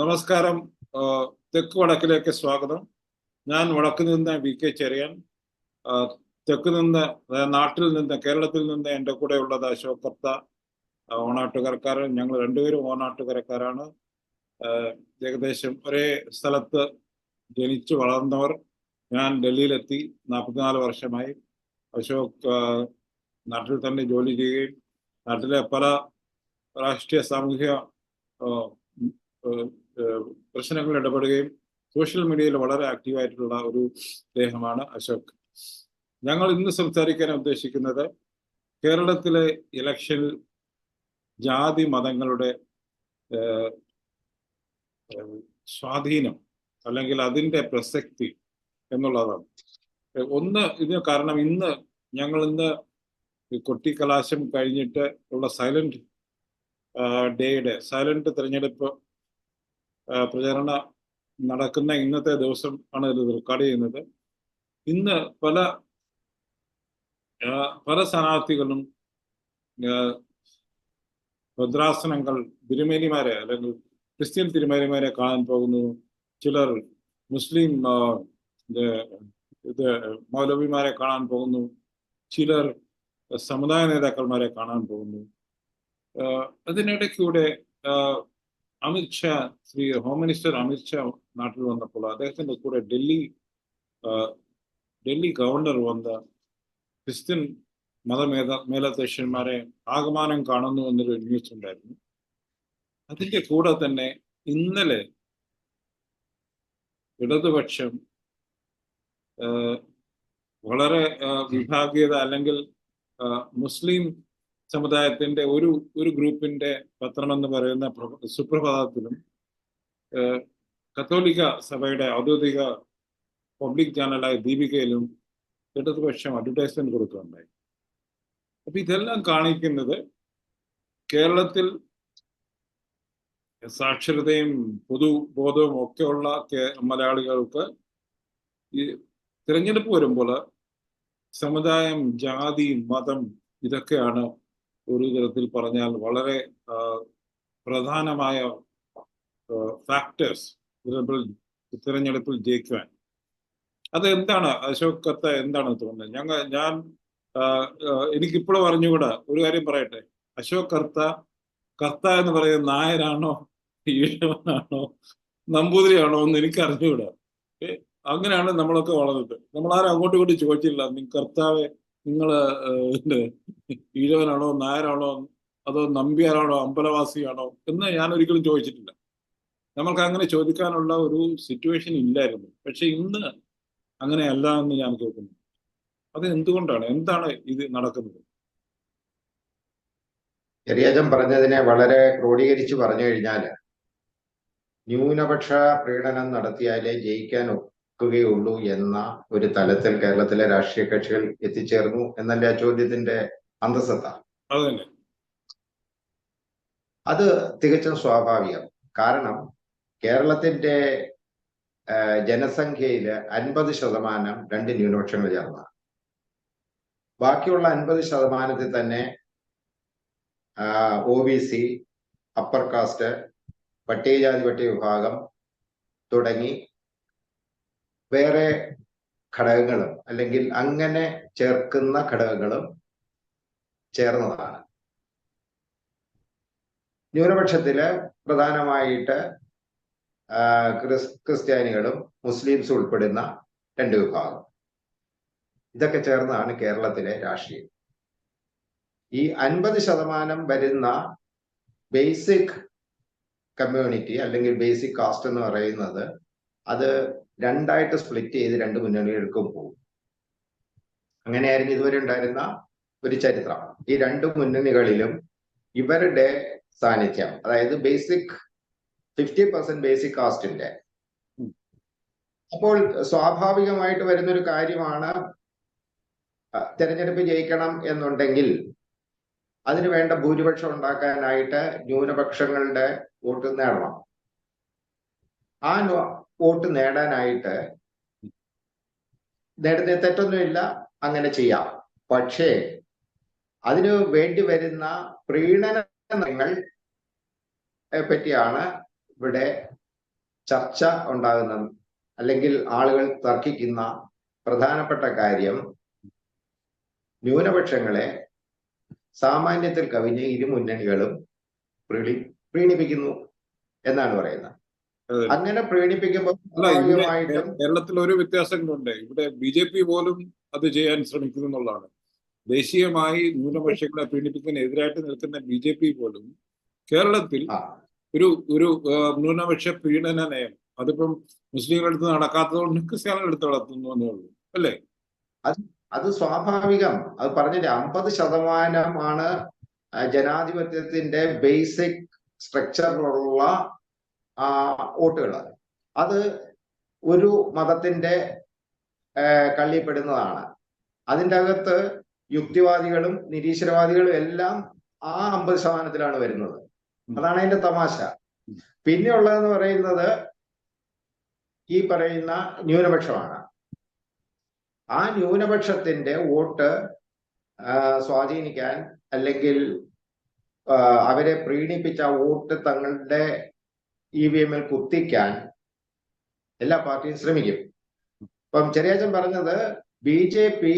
നമസ്കാരം. തെക്ക് വടക്കിലേക്ക് സ്വാഗതം. ഞാൻ വടക്ക് നിന്ന് വി കെ ചെറിയാൻ. തെക്ക് നിന്ന് നാട്ടിൽ നിന്ന് കേരളത്തിൽ നിന്ന് എന്റെ കൂടെ ഉള്ളത് അശോകർത്ത ഓണാട്ടുകരക്കാരൻ. ഞങ്ങൾ രണ്ടുപേരും ഓണാട്ടുകരക്കാരാണ്. ഏകദേശം ഒരേ സ്ഥലത്ത് ജനിച്ചു വളർന്നവർ. ഞാൻ ഡൽഹിയിലെത്തി. നാൽപ്പത്തിനാല് വർഷമായി അശോക് നാട്ടിൽ തന്നെ ജോലി ചെയ്യുകയും നാട്ടിലെ പല രാഷ്ട്രീയ സാമൂഹിക പ്രശ്നങ്ങളിൽ ഇടപെടുകയും സോഷ്യൽ മീഡിയയിൽ വളരെ ആക്റ്റീവായിട്ടുള്ള ഒരു അദ്ദേഹമാണ് അശോക്. ഞങ്ങൾ ഇന്ന് സംസാരിക്കാൻ ഉദ്ദേശിക്കുന്നത് കേരളത്തിലെ ഇലക്ഷനിൽ ജാതി മതങ്ങളുടെ സ്വാധീനം അല്ലെങ്കിൽ അതിന്റെ പ്രസക്തി എന്നുള്ളതാണ്. ഒന്ന് ഇതിന് കാരണം ഇന്ന് ഞങ്ങൾ ഇന്ന് കൊട്ടിക്കലാശം കഴിഞ്ഞിട്ട് ഉള്ള സൈലന്റ് ഡേയുടെ സൈലന്റ് തിരഞ്ഞെടുപ്പ് പ്രചരണ നടക്കുന്ന ഇന്നത്തെ ദിവസം ആണ് ഇത് റെക്കോർഡ് ചെയ്യുന്നത്. ഇന്ന് പല പല സ്ഥാനാർത്ഥികളും ഭദ്രാസനങ്ങൾ തിരുമേനിമാരെ അല്ലെങ്കിൽ ക്രിസ്ത്യൻ തിരുമേനിമാരെ കാണാൻ പോകുന്നു. ചിലർ മുസ്ലിം ഇത് മൗലവിമാരെ കാണാൻ പോകുന്നു. ചിലർ സമുദായ നേതാക്കന്മാരെ കാണാൻ പോകുന്നു. അതിനിടയ്ക്കൂടെ ആ, അമിത്ഷാ ശ്രീ ഹോം മിനിസ്റ്റർ അമിത്ഷാ നാട്ടിൽ വന്നപ്പോൾ അദ്ദേഹത്തിന്റെ കൂടെ ഡൽഹി ഡൽഹി ഗവർണർ വന്ന ക്രിസ്ത്യൻ മതമേധ മേലധ്യക്ഷന്മാരെ ആഗമനം കാണുന്നു എന്നൊരു ന്യൂസ് ഉണ്ടായിരുന്നു. അതിന്റെ കൂടെ തന്നെ ഇന്നലെ ഇടതുപക്ഷം വളരെ വിഭാഗീയത അല്ലെങ്കിൽ മുസ്ലിം സമുദായത്തിന്റെ ഒരു ഒരു ഗ്രൂപ്പിന്റെ പത്രമെന്ന് പറയുന്ന സുപ്രഭാതത്തിലും കത്തോലിക്ക സഭയുടെ ഔദ്യോഗിക പബ്ലിക് ചാനലായ ദീപികയിലും ഇടതുപക്ഷം അഡ്വർടൈസ്മെന്റ് കൊടുക്കുകയുണ്ടായി അപ്പൊ ഇതെല്ലാം കാണിക്കുന്നത് കേരളത്തിൽ സാക്ഷരതയും പൊതുബോധവും ഒക്കെ ഉള്ള മലയാളികൾക്ക് ഈ തിരഞ്ഞെടുപ്പ് വരുമ്പോൾ സമുദായം ജാതി മതം ഇതൊക്കെയാണ് ഒരു തരത്തിൽ പറഞ്ഞാൽ വളരെ പ്രധാനമായ ഫാക്ടേഴ്സ് തിരഞ്ഞെടുപ്പിൽ ജയിക്കുവാൻ. അത് എന്താണ് അശോക് കത്ത് എന്താണ് തോന്നുന്നത്? ഞങ്ങൾ ഞാൻ എനിക്കിപ്പോഴും അറിഞ്ഞുകൂടാ. ഒരു കാര്യം പറയട്ടെ. അശോക് കർത്ത കർത്ത എന്ന് പറയുന്ന നായരാണോ ഈഴവനാണോ നമ്പൂതിരിയാണോ എന്ന് എനിക്ക് അറിഞ്ഞുകൂടാ അങ്ങനെയാണ് നമ്മളൊക്കെ വളർന്നത്. നമ്മളാരും അങ്ങോട്ടും ഇങ്ങോട്ടും ചോദിച്ചില്ല നി കർത്താവെ നിങ്ങൾ ഏഹ്, ഈഴവനാണോ നായരാണോ അതോ നമ്പ്യാരാണോ അമ്പലവാസിയാണോ എന്ന് ഞാൻ ഒരിക്കലും ചോദിച്ചിട്ടില്ല. നമ്മൾക്ക് അങ്ങനെ ചോദിക്കാനുള്ള ഒരു സിറ്റുവേഷൻ ഇല്ലായിരുന്നു. പക്ഷെ ഇന്ന് അങ്ങനെയല്ല എന്ന് ഞാൻ കേൾക്കുന്നു. അത് എന്തുകൊണ്ടാണ് എന്താണ് ഇത് നടക്കുന്നത്? ചെറിയച്ചൻ പറഞ്ഞതിനെ വളരെ ക്രോഡീകരിച്ച് പറഞ്ഞു കഴിഞ്ഞാൽ ന്യൂനപക്ഷ പ്രീണനം നടത്തിയാലേ ജയിക്കാൻ ഒക്കുകയുള്ളൂ എന്ന ഒരു തലത്തിൽ കേരളത്തിലെ രാഷ്ട്രീയ കക്ഷികൾ എത്തിച്ചേർന്നു എന്നല്ല ആ ചോദ്യത്തിന്റെ അന്തസത്ത? അത് തികച്ചും സ്വാഭാവികം. കാരണം കേരളത്തിന്റെ ജനസംഖ്യയിൽ അൻപത് ശതമാനം രണ്ട് ന്യൂനപക്ഷങ്ങൾ ചേർന്ന ബാക്കിയുള്ള അൻപത് ശതമാനത്തിൽ തന്നെ O B C upper caste പട്ടികജാതി പട്ടിക വിഭാഗം തുടങ്ങി വേറെ ഘടകങ്ങളും അല്ലെങ്കിൽ അങ്ങനെ ചേർക്കുന്ന ഘടകങ്ങളും ചേർന്നതാണ്. ന്യൂനപക്ഷത്തിൽ പ്രധാനമായിട്ട് ക്രിസ്ത്യാനികളും മുസ്ലിംസും ഉൾപ്പെടുന്ന രണ്ട് വിഭാഗം. ഇതൊക്കെ ചേർന്നാണ് കേരളത്തിലെ രാഷ്ട്രീയം. ഈ അൻപത് ശതമാനം വരുന്ന ബേസിക് കമ്മ്യൂണിറ്റി അല്ലെങ്കിൽ ബേസിക് കാസ്റ്റ് എന്ന് പറയുന്നത് അത് രണ്ടായിട്ട് സ്പ്ലിറ്റ് ചെയ്ത് രണ്ട് മുന്നണികൾക്കും പോകും. അങ്ങനെയായിരുന്നു ഇതുവരെ ഉണ്ടായിരുന്ന ഒരു ചരിത്രം. ഈ രണ്ട് മുന്നണികളിലും ഇവരുടെ സാന്നിധ്യം അതായത് ബേസിക് ഫിഫ്റ്റി പെർസെന്റ് ബേസിക് കാസ്റ്റിന്റെ അപ്പോൾ സ്വാഭാവികമായിട്ട് വരുന്നൊരു കാര്യമാണ് അഹ് തെരഞ്ഞെടുപ്പ് ജയിക്കണം എന്നുണ്ടെങ്കിൽ അതിന് വേണ്ട ഭൂരിപക്ഷം ഉണ്ടാക്കാനായിട്ട് ന്യൂനപക്ഷങ്ങളുടെ വോട്ട് നേടണം. ആ വോട്ട് നേടാനായിട്ട് നേടുന്ന തെറ്റൊന്നുമില്ല അങ്ങനെ ചെയ്യാം പക്ഷേ അതിനു വേണ്ടി വരുന്ന പ്രീണനങ്ങൾ പറ്റിയാണ് ഇവിടെ ചർച്ച ഉണ്ടാകുന്നത് അല്ലെങ്കിൽ ആളുകൾ തർക്കിക്കുന്ന പ്രധാനപ്പെട്ട കാര്യം ന്യൂനപക്ഷങ്ങളെ സാമാന്യത്തിൽ കവിഞ്ഞ് ഇരു മുന്നണികളും പ്രീണി പ്രീണിപ്പിക്കുന്നു എന്നാണ് പറയുന്നത്. അങ്ങനെ പ്രീണിപ്പിക്കുമ്പോൾ അല്ല കേരളത്തിൽ ഒരു വ്യത്യാസങ്ങളുണ്ട്. ഇവിടെ ബി ജെ പി പോലും അത് ചെയ്യാൻ ശ്രമിക്കുന്നു എന്നുള്ളതാണ്. ദേശീയമായി ന്യൂനപക്ഷങ്ങളെ പീഡിപ്പിക്കുന്നതിനെതിരായിട്ട് നിൽക്കുന്ന ബി ജെ പി പോലും കേരളത്തിൽ ഒരു ഒരു ന്യൂനപക്ഷ പീഡന നയം അതിപ്പം മുസ്ലിങ്ങളുടെ അടുത്ത് നടക്കാത്തതുകൊണ്ട് ക്രിസ്ത്യാനികളുടെ അടുത്ത് നടത്തുന്നു എന്നുള്ളൂ. അല്ലേ? അത് അത് സ്വാഭാവികം. അത് പറഞ്ഞില്ലേ അമ്പത് ശതമാനമാണ് ജനാധിപത്യത്തിന്റെ ബേസിക് സ്ട്രക്ചറിലുള്ള ആ വോട്ടുകൾ അത് ഒരു മതത്തിന്റെ കള്ളിപ്പെടുന്നതാണ്. അതിന്റെ അകത്ത് യുക്തിവാദികളും നിരീശ്വരവാദികളും എല്ലാം ആ അമ്പത് ശതമാനത്തിലാണ് വരുന്നത്. അതാണ് അതിന്റെ തമാശ. പിന്നെ ഉള്ളതെന്ന് പറയുന്നത് ഈ പറയുന്ന ന്യൂനപക്ഷമാണ്. ആ ന്യൂനപക്ഷത്തിന്റെ വോട്ട് സ്വാധീനിക്കാൻ അല്ലെങ്കിൽ അവരെ പ്രീണിപ്പിച്ച ആ വോട്ട് തങ്ങളുടെ ഇ വി എമ്മിൽ കുത്തിക്കാൻ എല്ലാ പാർട്ടിയും ശ്രമിക്കും. ഇപ്പം ചെറിയാച്ചൻ പറഞ്ഞത് ബി ജെ പി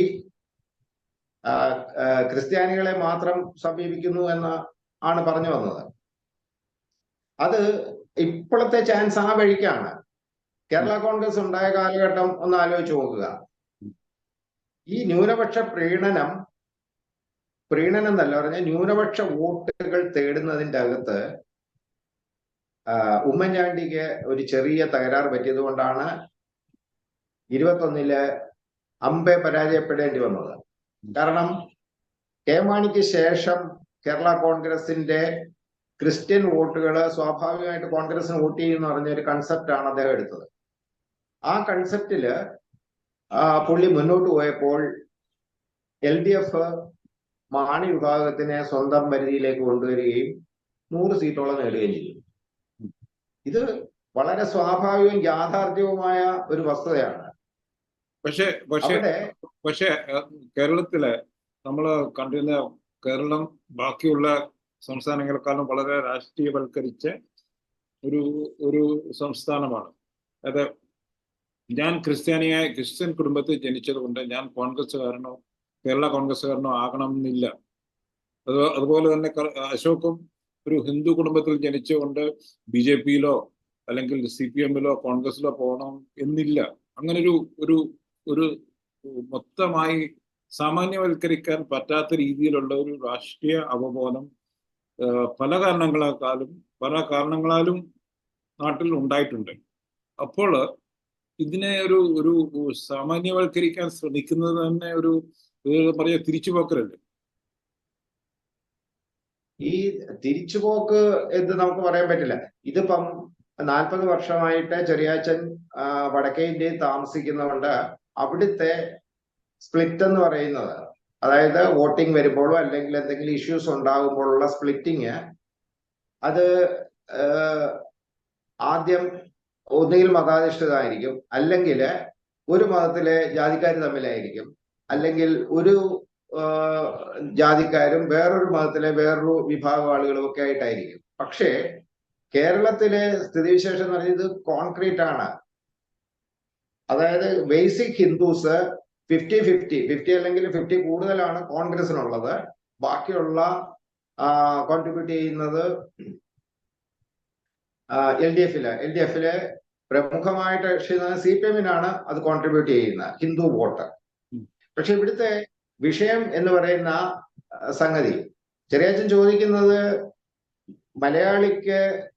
ക്രിസ്ത്യാനികളെ മാത്രം സമീപിക്കുന്നു എന്ന് ആണ് പറഞ്ഞു വന്നത്. അത് ഇപ്പോഴത്തെ ചാൻസ് ആ വഴിക്കാണ്. കേരള കോൺഗ്രസ് ഉണ്ടായ കാലഘട്ടം ഒന്ന് ആലോചിച്ച് നോക്കുക. ഈ ന്യൂനപക്ഷ പ്രീണനം പ്രീണനം എന്നല്ല പറഞ്ഞ ന്യൂനപക്ഷ വോട്ടുകൾ തേടുന്നതിന്റെ അകത്ത് ഉമ്മൻചാണ്ടിക്ക് ഒരു ചെറിയ തകരാറ് പറ്റിയത് കൊണ്ടാണ് ഇരുപത്തൊന്നിൽ അമ്പെ പരാജയപ്പെടേണ്ടി വന്നത്. കാരണം കെ മാണിക്ക് ശേഷം കേരള കോൺഗ്രസിന്റെ ക്രിസ്ത്യൻ വോട്ടുകൾ സ്വാഭാവികമായിട്ട് കോൺഗ്രസിന് വോട്ട് ചെയ്യുന്ന പറഞ്ഞ ഒരു ആണ് അദ്ദേഹം എടുത്തത്. ആ കൺസെപ്റ്റിൽ പുള്ളി മുന്നോട്ട് പോയപ്പോൾ എൽ ഡി എഫ് മാണി വിഭാഗത്തിനെ സ്വന്തം പരിധിയിലേക്ക് കൊണ്ടുവരികയും നൂറ് സീറ്റോളം നേടുകയും ചെയ്തു. ഇത് വളരെ സ്വാഭാവികവും യാഥാർത്ഥ്യവുമായ ഒരു വസ്തുതയാണ്. പക്ഷെ പക്ഷെ പക്ഷെ കേരളത്തിലെ നമ്മൾ കണ്ടിരുന്ന കേരളം ബാക്കിയുള്ള സംസ്ഥാനങ്ങളെക്കാളും വളരെ രാഷ്ട്രീയവൽക്കരിച്ച ഒരു ഒരു സംസ്ഥാനമാണ്. അത് ഞാൻ ക്രിസ്ത്യാനിയായ ക്രിസ്ത്യൻ കുടുംബത്തിൽ ജനിച്ചതുകൊണ്ട് ഞാൻ കോൺഗ്രസ്സുകാരനോ കേരള കോൺഗ്രസ്സുകാരനോ ആകണമെന്നില്ല. അത് അതുപോലെ തന്നെ അശോകും ഒരു ഹിന്ദു കുടുംബത്തിൽ ജനിച്ചുകൊണ്ട് ബി ജെ പിയിലോ അല്ലെങ്കിൽ സി പി എമ്മിലോ കോൺഗ്രസിലോ പോകണം എന്നില്ല. അങ്ങനെ ഒരു ഒരു ഒരു മൊത്തമായി സാമാന്യവൽക്കരിക്കാൻ പറ്റാത്ത രീതിയിലുള്ള ഒരു രാഷ്ട്രീയ അവബോധം പല കാരണങ്ങളെക്കാളും പല കാരണങ്ങളാലും നാട്ടിൽ ഉണ്ടായിട്ടുണ്ട്. അപ്പോൾ ഇതിനെ ഒരു ഒരു സാമാന്യവൽക്കരിക്കാൻ ശ്രമിക്കുന്നത് തന്നെ ഒരു പറയാ തിരിച്ചുപോക്കലല്ലേ? ഈ തിരിച്ചുപോക്ക് എന്ന് നമുക്ക് പറയാൻ പറ്റില്ല. ഇതിപ്പം നാൽപ്പത് വർഷമായിട്ട് ചെറിയാച്ചൻ വടക്കേ ഇന്ത്യയിൽ താമസിക്കുന്നതുകൊണ്ട് അവിടുത്തെ സ്പ്ലിറ്റ് എന്ന് പറയുന്നത് അതായത് വോട്ടിംഗ് വരുമ്പോഴോ അല്ലെങ്കിൽ എന്തെങ്കിലും ഇഷ്യൂസ് ഉണ്ടാകുമ്പോഴുള്ള സ്പ്ലിറ്റിങ് അത് ആദ്യം ഒന്നുകിൽ മതാധിഷ്ഠിതമായിരിക്കും അല്ലെങ്കിൽ ഒരു മതത്തിലെ ജാതിക്കാർ തമ്മിലായിരിക്കും അല്ലെങ്കിൽ ഒരു ജാതിക്കാരും വേറൊരു മതത്തിലെ വേറൊരു വിഭാഗം ആളുകളും ഒക്കെ ആയിട്ടായിരിക്കും. പക്ഷേ കേരളത്തിലെ സ്ഥിതിവിശേഷം എന്ന് പറയുന്നത് കോൺക്രീറ്റ് ആണ്. അതായത് basic Hindus fifty fifty fifty അല്ലെങ്കിൽ ഫിഫ്റ്റി കൂടുതലാണ് കോൺഗ്രസിനുള്ളത് ബാക്കിയുള്ള കോൺട്രിബ്യൂട്ട് ചെയ്യുന്നത് എൽ ഡി എഫിൽ എൽ ഡി എഫിൽ പ്രമുഖമായിട്ട് സി പി എമ്മിനാണ് അത് കോൺട്രിബ്യൂട്ട് ചെയ്യുന്നത്. ഹിന്ദു വോട്ട്. പക്ഷെ ഇവിടുത്തെ വിഷയം എന്ന് പറയുന്ന സംഗതി. ചെറിയച്ഛൻ ചോദിക്കുന്നത് മലയാളിക്ക്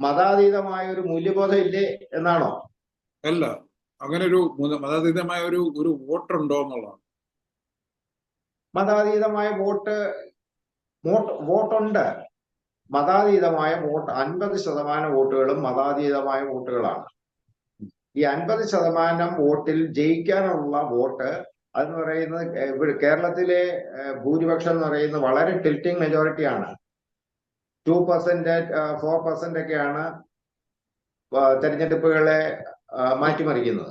മതാതീതമായ ഒരു മൂല്യബോധം ഇല്ലേ എന്നാണോ? അല്ല. അങ്ങനെ ഒരു മുത- മതാതീതമായ ഒരു ഒരു വോട്ട് ഉണ്ടോ എന്നുള്ളതാണ്. മതാതീതമായ വോട്ട് വോട്ട് വോട്ടുണ്ട്. മതാതീതമായ വോട്ട് അൻപത് ശതമാനം വോട്ടുകളും മതാതീതമായ വോട്ടുകളാണ്. ഈ അൻപത് ശതമാനം വോട്ടിൽ ജയിക്കാനുള്ള വോട്ട് അതെന്ന് പറയുന്നത് ഇവിടെ കേരളത്തിലെ ഭൂരിപക്ഷം എന്ന് പറയുന്നത് വളരെ ടിൽറ്റിംഗ് മെജോറിറ്റി ആണ്. ടു പെർസെന്റ് ഫോർ പെർസെന്റ് ഒക്കെയാണ് തെരഞ്ഞെടുപ്പുകളെ മാറ്റിമറിക്കുന്നത്.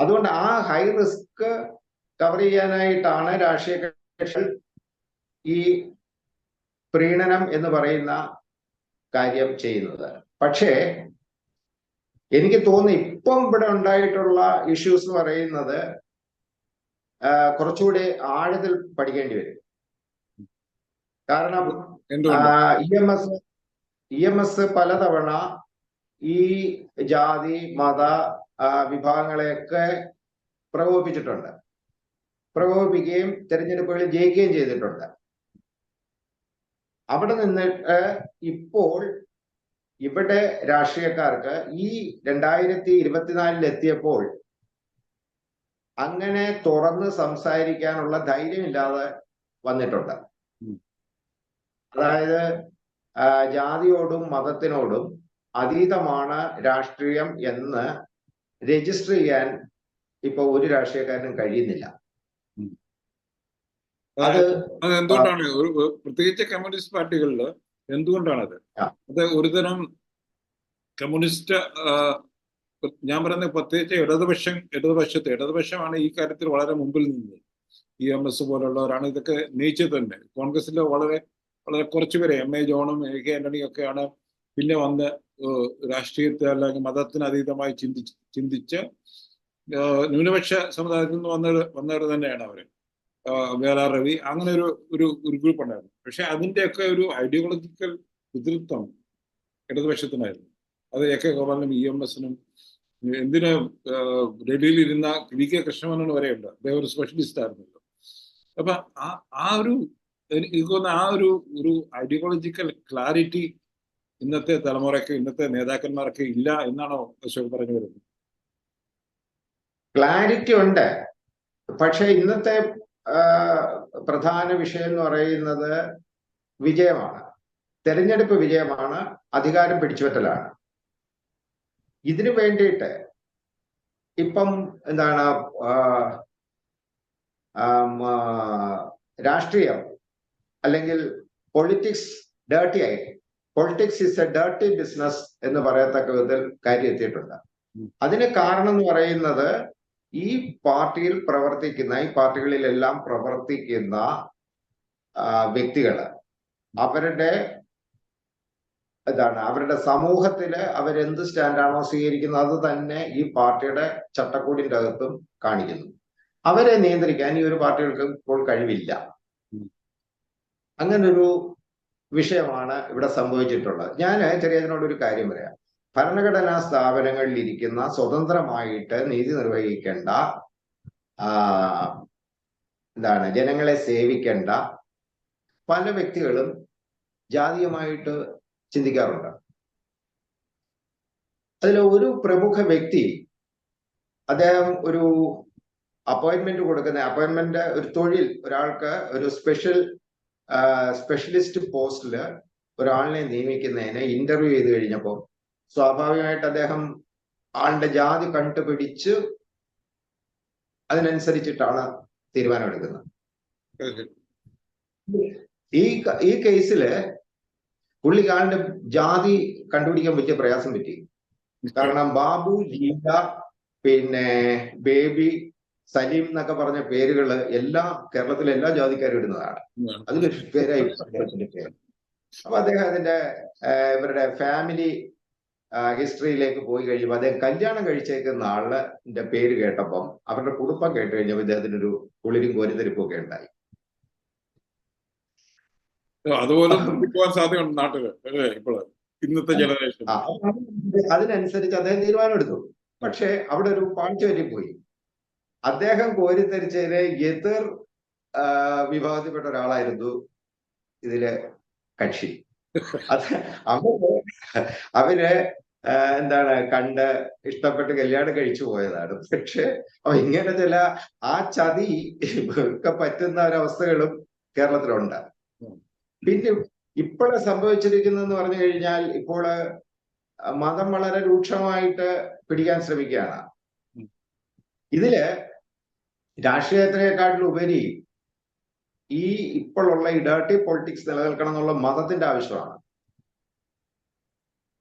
അതുകൊണ്ട് ആ ഹൈ റിസ്ക് കവർ ചെയ്യാനായിട്ടാണ് രാഷ്ട്രീയ കക്ഷികൾ ഈ പ്രീണനം എന്ന് പറയുന്ന കാര്യം ചെയ്യുന്നത്. പക്ഷേ എനിക്ക് തോന്നുന്നു ഇപ്പം ഇവിടെ ഉണ്ടായിട്ടുള്ള ഇഷ്യൂസ് എന്ന് പറയുന്നത് കുറച്ചുകൂടി ആഴത്തിൽ പഠിക്കേണ്ടി വരും. കാരണം E M S E M S പലതവണ ഈ ജാതി മത വിഭാഗങ്ങളെയൊക്കെ പ്രകോപിപ്പിച്ചിട്ടുണ്ട്. പ്രകോപിപ്പിക്കുകയും തെരഞ്ഞെടുപ്പുകളിൽ ജയിക്കുകയും ചെയ്തിട്ടുണ്ട്. അവിടെ നിന്നിട്ട് ഇപ്പോൾ ഇവിടെ രാഷ്ട്രീയക്കാർക്ക് ഈ രണ്ടായിരത്തി ഇരുപത്തിനാലിൽ എത്തിയപ്പോൾ അങ്ങനെ തുറന്ന് സംസാരിക്കാനുള്ള ധൈര്യമില്ലാതെ വന്നിട്ടുണ്ട്. അതായത് ജാതിയോടും മതത്തിനോടും അതീതമാണ് രാഷ്ട്രീയം എന്ന് രജിസ്റ്റർ ചെയ്യാൻ ഇപ്പൊ ഒരു രാഷ്ട്രീയക്കാരനും കഴിയുന്നില്ല. അത് എന്തുകൊണ്ടാണ് ഒരു- പ്രത്യേകിച്ച് കമ്മ്യൂണിസ്റ്റ് പാർട്ടികളിൽ എന്തുകൊണ്ടാണത്. അത് ഒരുതരം കമ്മ്യൂണിസ്റ്റ് ഞാൻ പറയുന്ന പ്രത്യേകിച്ച് ഇടതുപക്ഷം ഇടതുപക്ഷത്ത് ഇടതുപക്ഷമാണ് ഈ കാര്യത്തിൽ വളരെ മുമ്പിൽ നിന്നത്. ഇ എം എസ് പോലുള്ളവരാണ്. ഇതൊക്കെ നയിച്ചത് തന്നെ. കോൺഗ്രസിലെ വളരെ വളരെ കുറച്ചുപേരെ എം എ ജോണും എ കെ ആന്റണിയും ഒക്കെയാണ് പിന്നെ വന്ന് രാഷ്ട്രീയത്തെ അല്ലെങ്കിൽ മതത്തിന് അതീതമായി ചിന്തിച്ച് ചിന്തിച്ച് ന്യൂനപക്ഷ സമുദായത്തിൽ നിന്ന് വന്നവർ വന്നവർ തന്നെയാണ് അവർ. ആഹ് വേല രവി അങ്ങനെ ഒരു ഒരു ഒരു ഗ്രൂപ്പ് ഉണ്ടായിരുന്നു. പക്ഷെ അതിന്റെയൊക്കെ ഒരു ഐഡിയോളജിക്കൽ പിതൃത്വം ഇടതുപക്ഷത്തിനായിരുന്നു. അത് എ കെ ഗോപാലിനും ഇ എം എസിനും എന്തിന് ഇരുന്ന വി കെ കൃഷ്ണമേനോന് വരെയുണ്ട് അദ്ദേഹം ഒരു സ്പെഷ്യലിസ്റ്റ് ആയിരുന്നല്ലോ. അപ്പൊ ആ ആ ഒരു എനിക്ക് തോന്നുന്ന ആ ഒരു ഒരു ഐഡിയോളജിക്കൽ ക്ലാരിറ്റി ഇന്നത്തെ തലമുറയ്ക്ക് ഇന്നത്തെ നേതാക്കന്മാർക്ക് ഇല്ല എന്നാണോ അശോക് പറഞ്ഞു വരുന്നത്? ക്ലാരിറ്റി ഉണ്ട്. പക്ഷെ ഇന്നത്തെ പ്രധാന വിഷയം എന്ന് പറയുന്നത് വിജയമാണ്. തെരഞ്ഞെടുപ്പ് വിജയമാണ് അധികാരം പിടിച്ചുപറ്റലാണ്. ഇതിനു വേണ്ടിയിട്ട് ഇപ്പം എന്താണ് രാഷ്ട്രീയം അല്ലെങ്കിൽ പൊളിറ്റിക്സ് ഡേർട്ടി ആയി. Politics is a dirty business എന്ന് പറയത്തക്ക വിധത്തിൽ കാര്യം എത്തിയിട്ടുണ്ട് അതിന് കാരണം എന്ന് പറയുന്നത് ഈ പാർട്ടിയിൽ പ്രവർത്തിക്കുന്ന ഈ പാർട്ടികളിലെല്ലാം പ്രവർത്തിക്കുന്ന വ്യക്തികൾ വ്യക്തികൾ അവരുടെ ഇതാണ് അവരുടെ സമൂഹത്തിൽ അവരെന്ത് സ്റ്റാൻഡാണോ സ്വീകരിക്കുന്നത് അത് തന്നെ ഈ പാർട്ടിയുടെ ചട്ടക്കൂടിന്റെ അകത്തും കാണിക്കുന്നു. അവരെ നിയന്ത്രിക്കാൻ ഈ ഒരു പാർട്ടികൾക്ക് ഇപ്പോൾ കഴിവില്ല. അങ്ങനൊരു വിഷയമാണ് ഇവിടെ സംഭവിച്ചിട്ടുള്ളത്. ഞാൻ ചെറിയതിനോട് ഒരു കാര്യം പറയാം. ഭരണഘടനാ സ്ഥാപനങ്ങളിൽ ഇരിക്കുന്ന സ്വതന്ത്രമായിട്ട് നീതി നിർവഹിക്കേണ്ട എന്താണ് ജനങ്ങളെ സേവിക്കേണ്ട പല വ്യക്തികളും ജാതീയമായിട്ട് ചിന്തിക്കാറുണ്ട്. അതിൽ ഒരു പ്രമുഖ വ്യക്തി അദ്ദേഹം ഒരു അപ്പോയിന്റ്മെന്റ് കൊടുക്കുന്ന അപ്പോയിന്റ്മെന്റ് ഒരു തൊഴിൽ ഒരാൾക്ക് ഒരു സ്പെഷ്യൽ സ്പെഷ്യലിസ്റ്റ് പോസ്റ്റിൽ ഒരാളിനെ നിയമിക്കുന്നതിന് ഇന്റർവ്യൂ ചെയ്ത് കഴിഞ്ഞപ്പോൾ സ്വാഭാവികമായിട്ട് അദ്ദേഹം ആളുടെ ജാതി കണ്ടുപിടിച്ച് അതിനനുസരിച്ചിട്ടാണ് തീരുമാനമെടുക്കുന്നത്. ഈ ഈ കേസിൽ പുള്ളിക്കാരന്റെ ജാതി കണ്ടുപിടിക്കാൻ പറ്റിയ പ്രയാസം പറ്റി. കാരണം ബാബു ലീല പിന്നെ ബേബി സലീം എന്നൊക്കെ പറഞ്ഞ പേരുകൾ എല്ലാ കേരളത്തിലെ എല്ലാ ജാതിക്കാരും ഇടുന്നതാണ്. അതിലൊരു പേരായി. അദ്ദേഹത്തിന്റെ പേര് അപ്പൊ അദ്ദേഹം അതിന്റെ ഇവരുടെ ഫാമിലി ഹിസ്റ്ററിയിലേക്ക് പോയി കഴിയുമ്പോൾ അദ്ദേഹം കല്യാണം കഴിച്ചേക്കുന്ന ആളിന്റെ പേര് കേട്ടപ്പം അവരുടെ കുടുംബം കേട്ട് കഴിഞ്ഞപ്പോൾ ഇദ്ദേഹത്തിനൊരു കുളിരും കോരിത്തരിപ്പും ഒക്കെ ഉണ്ടായി. അതുപോലെ പോകാൻ സാധ്യതയുണ്ട് നാട്ടിൽ അല്ലേ? ഇപ്പോഴ് ഇന്നത്തെ ജനറേഷൻ അതിനനുസരിച്ച് അദ്ദേഹം തീരുമാനമെടുത്തു പക്ഷെ അവിടെ ഒരു പാഴ്ച പോയി. അദ്ദേഹം കോരിത്തരിച്ചതിനെ എതിർ വിഭാഗത്തിൽപ്പെട്ട ഒരാളായിരുന്നു ഇതിലെ കക്ഷി. അത് അവർ അവർ എന്താണ് കണ്ട് ഇഷ്ടപ്പെട്ട് കല്യാണം കഴിച്ചു പോയതാണ്. പക്ഷെ അപ്പൊ ഇങ്ങനെ ചില ആ ചതി ഒക്കെ പറ്റുന്ന ഒരവസ്ഥകളും കേരളത്തിലുണ്ട്. പിന്നെ ഇപ്പോഴെ സംഭവിച്ചിരിക്കുന്നതെന്ന് പറഞ്ഞു കഴിഞ്ഞാൽ ഇപ്പോൾ മതം വളരെ രൂക്ഷമായിട്ട് പിടിക്കാൻ ശ്രമിക്കുകയാണ്. ഇതിൽ രാഷ്ട്രീയത്തിനെക്കാട്ടിലും ഉപരി ഈ ഇപ്പോഴുള്ള ഈ പൊളിറ്റിക്സ് നിലനിൽക്കണം എന്നുള്ള മതത്തിന്റെ ആവശ്യമാണ്.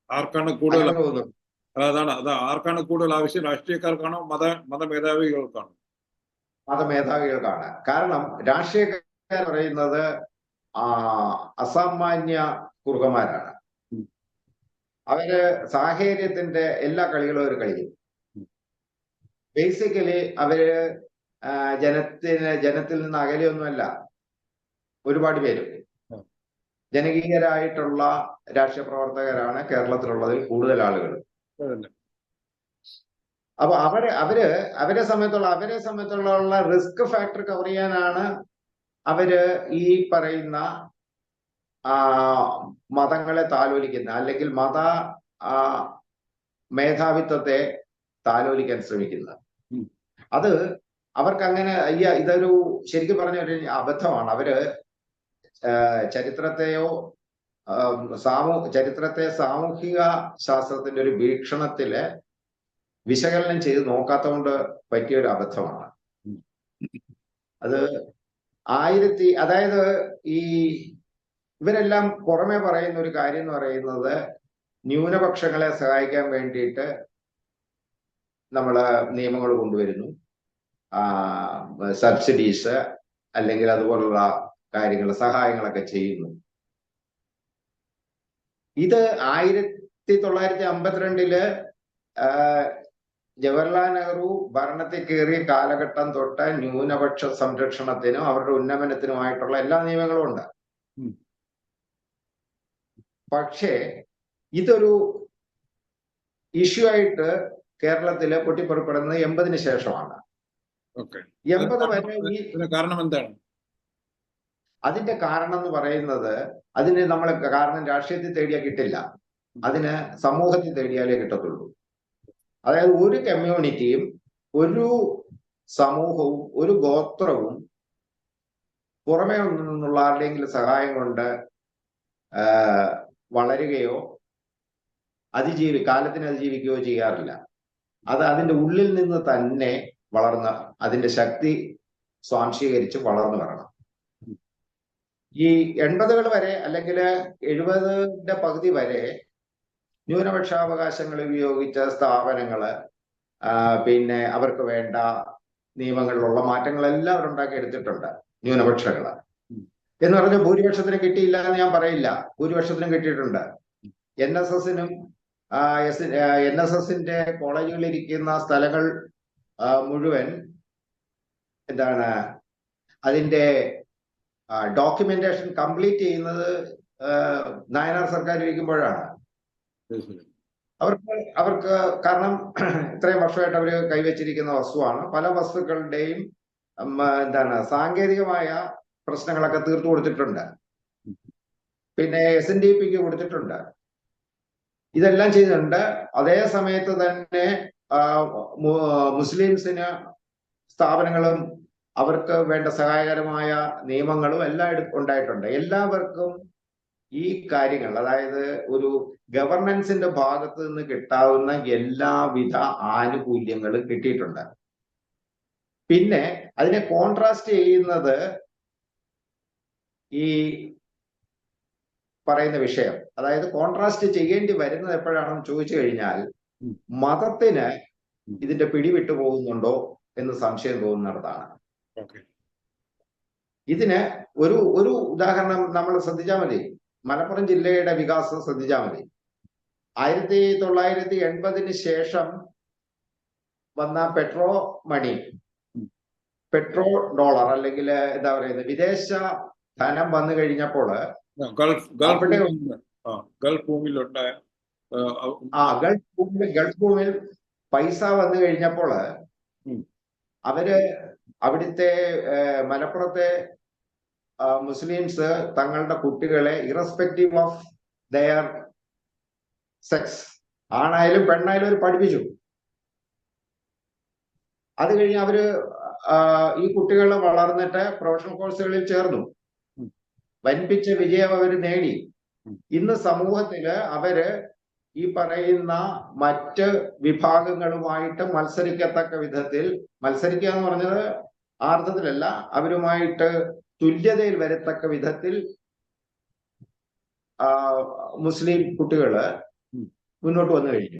ആർക്കാണ് കൂടുതൽ അതാണ് അത് ആർക്കാണ് കൂടുതൽ ആവശ്യം? രാഷ്ട്രീയക്കാർക്കാണോ? മത മതമേധാവികൾക്കാണോ? മതമേധാവികൾക്കാണ്. കാരണം രാഷ്ട്രീയക്കാർ പറയുന്നത് അസാമാന്യ കുറുകന്മാരാണ്. അവർ സാഹചര്യത്തിന്റെ എല്ലാ കളികളും അവർ കളിക്കും. ബേസിക്കലി അവർ ജനത്തിന് ജനത്തിൽ നിന്ന് അകലെയൊന്നുമല്ല. ഒരുപാട് പേര്. ജനകീയരായിട്ടുള്ള രാഷ്ട്രീയ പ്രവർത്തകരാണ് കേരളത്തിലുള്ളതിൽ കൂടുതൽ ആളുകൾ. അപ്പൊ അവർ അവർ അവരെ സംബന്ധിച്ചുള്ള അവരെ സംബന്ധിച്ചുള്ള റിസ്ക് ഫാക്ടർ കവർ ചെയ്യാനാണ് അവർ ഈ പറയുന്ന ആ മതങ്ങളെ താലോലിക്കുന്ന അല്ലെങ്കിൽ മത ആ മേധാവിത്വത്തെ താലോലിക്കാൻ ശ്രമിക്കുന്നത്. അത് അവർക്ക് അങ്ങനെ അയ്യ ഇതൊരു ശരിക്കും പറഞ്ഞ അബദ്ധമാണ്. അവർ ചരിത്രത്തെയോ സാമൂ ചരിത്രത്തെ സാമൂഹിക ശാസ്ത്രത്തിന്റെ ഒരു വീക്ഷണത്തിൽ വിശകലനം ചെയ്ത് നോക്കാത്തതുകൊണ്ട് പറ്റിയ ഒരു അബദ്ധമാണ്. അത് ആയിരത്തി അതായത് ഈ ഇവരെല്ലാം പുറമെ പറയുന്ന ഒരു കാര്യം എന്ന് പറയുന്നത് ന്യൂനപക്ഷങ്ങളെ സഹായിക്കാൻ വേണ്ടിയിട്ട് നമ്മൾ നിയമങ്ങൾ കൊണ്ടുവരുന്നു. സബ്സിഡീസ് അല്ലെങ്കിൽ അതുപോലുള്ള കാര്യങ്ങൾ സഹായങ്ങളൊക്കെ ചെയ്യുന്നു. ഇത് ആയിരത്തി തൊള്ളായിരത്തി അമ്പത്തിരണ്ടിൽ ജവഹർലാൽ നെഹ്റു ഭരണത്തിൽ കയറിയ കാലഘട്ടം തൊട്ട് ന്യൂനപക്ഷ സംരക്ഷണത്തിനും അവരുടെ ഉന്നമനത്തിനുമായിട്ടുള്ള എല്ലാ നിയമങ്ങളും ഉണ്ട്. പക്ഷേ ഇതൊരു ഇഷ്യൂ ആയിട്ട് കേരളത്തിൽ പൊട്ടിപ്പുറപ്പെടുന്നത് എൺപതിന് ശേഷമാണ്. എൺപത് വരെ ഈ കാരണം എന്താണ്? അതിന്റെ കാരണം എന്ന് പറയുന്നത് അതിന് നമ്മൾ കാരണം രാഷ്ട്രീയത്തിൽ തേടിയാൽ കിട്ടില്ല. അതിന് സമൂഹത്തിൽ തേടിയാലേ കിട്ടത്തുള്ളൂ. അതായത് ഒരു കമ്മ്യൂണിറ്റിയും ഒരു സമൂഹവും ഒരു ഗോത്രവും പുറമേ നിന്നുള്ള ആരുടെയെങ്കിലും സഹായം കൊണ്ട് വളരുകയോ അതിജീവി കാലത്തിന് അതിജീവിക്കുകയോ ചെയ്യാറില്ല. അത് അതിന്റെ ഉള്ളിൽ നിന്ന് തന്നെ വളർന്ന് അതിന്റെ ശക്തി സ്വാംശീകരിച്ച് വളർന്നു വരണം. ഈ എൺപതുകൾ വരെ അല്ലെങ്കിൽ എഴുപതിന്റെ പകുതി വരെ ന്യൂനപക്ഷാവകാശങ്ങൾ ഉപയോഗിച്ച സ്ഥാപനങ്ങൾ ആ, പിന്നെ അവർക്ക് വേണ്ട നിയമങ്ങളിലുള്ള മാറ്റങ്ങളെല്ലാം അവർ ഉണ്ടാക്കിയെടുത്തിട്ടുണ്ട് ന്യൂനപക്ഷങ്ങൾ. എന്ന് പറഞ്ഞാൽ ഭൂരിപക്ഷത്തിന് കിട്ടിയില്ല എന്ന് ഞാൻ പറയില്ല. ഭൂരിപക്ഷത്തിനും കിട്ടിയിട്ടുണ്ട്. എൻ എസ് എസിനും എസ് എൻ എസ് എസിന്റെ കോളേജുകളിൽ ഇരിക്കുന്ന സ്ഥലങ്ങൾ മുഴുവൻ എന്താണ് അതിന്റെ ഡോക്യുമെന്റേഷൻ കംപ്ലീറ്റ് ചെയ്യുന്നത് നായനാർ സർക്കാർ ഇരിക്കുമ്പോഴാണ്. അവർക്ക് അവർക്ക് കാരണം ഇത്രയും വർഷമായിട്ട് അവർ കൈവച്ചിരിക്കുന്ന വസ്തുവാണ്. പല വസ്തുക്കളുടെയും എന്താണ് സാങ്കേതികമായ പ്രശ്നങ്ങളൊക്കെ തീർത്തു കൊടുത്തിട്ടുണ്ട്. പിന്നെ എസ് എൻ ഡി പിക്ക് കൊടുത്തിട്ടുണ്ട്. ഇതെല്ലാം ചെയ്തിട്ടുണ്ട്. അതേ സമയത്ത് തന്നെ മുസ്ലിംസിന് സ്ഥാപനങ്ങളും അവർക്ക് വേണ്ട സഹായകരമായ നിയമങ്ങളും എല്ലാം ഉണ്ടായിട്ടുണ്ട് എല്ലാവർക്കും ഈ കാര്യങ്ങൾ അതായത് ഒരു ഗവർണൻസിന്റെ ഭാഗത്ത് നിന്ന് കിട്ടാവുന്ന എല്ലാവിധ ആനുകൂല്യങ്ങളും കിട്ടിയിട്ടുണ്ട് പിന്നെ അതിനെ കോൺട്രാസ്റ്റ് ചെയ്യുന്നത് ഈ പറയുന്ന വിഷയം അതായത് കോൺട്രാസ്റ്റ് ചെയ്യേണ്ടി വരുന്നത് എപ്പോഴാണെന്ന് ചോദിച്ചു കഴിഞ്ഞാൽ. മതത്തിന്. ഇതിന്റെ പിടിവിട്ടു പോകുന്നുണ്ടോ എന്ന് സംശയം തോന്നുന്നിടത്താണ് ഇതിന് ഒരു ഒരു ഉദാഹരണം നമ്മൾ ശ്രദ്ധിച്ചാൽ മതി. മലപ്പുറം ജില്ലയുടെ വികാസം ശ്രദ്ധിച്ചാൽ മതി. ആയിരത്തി തൊള്ളായിരത്തി എൺപതിന് ശേഷം വന്ന പെട്രോ മണി പെട്രോ ഡോളർ അല്ലെങ്കിൽ എന്താ പറയുന്നത് വിദേശ ധനം വന്നു കഴിഞ്ഞപ്പോൾ ഗൾഫ് ഭൂമിയിൽ ഭൂമിയിലുണ്ടായ ആ ഗൾഫ് ഗൾഫ് ഭൂമിയിൽ പൈസ വന്നു കഴിഞ്ഞപ്പോൾ അവർ അവിടുത്തെ മലപ്പുറത്തെ മുസ്ലിംസ് തങ്ങളുടെ കുട്ടികളെ ഇറസ്പെക്റ്റീവ് ഓഫ് ദയർ സെക്സ് ആണായാലും പെണ്ണായാലും അവർ പഠിപ്പിച്ചു. അത് കഴിഞ്ഞ് അവർ ഈ കുട്ടികൾ വളർന്നിട്ട് പ്രൊഫഷണൽ കോഴ്സുകളിൽ ചേർന്നു. വൻപിച്ച വിജയം അവർ നേടി. ഇന്ന് സമൂഹത്തിൽ അവർ ഈ പറയുന്ന മറ്റ് വിഭാഗങ്ങളുമായിട്ട് മത്സരിക്കത്തക്ക വിധത്തിൽ മത്സരിക്കുക എന്ന് പറഞ്ഞത് ആ അർത്ഥത്തിലല്ല അവരുമായിട്ട് തുല്യതയിൽ വരത്തക്ക വിധത്തിൽ മുസ്ലിം കുട്ടികൾ മുന്നോട്ട് വന്നു കഴിഞ്ഞു.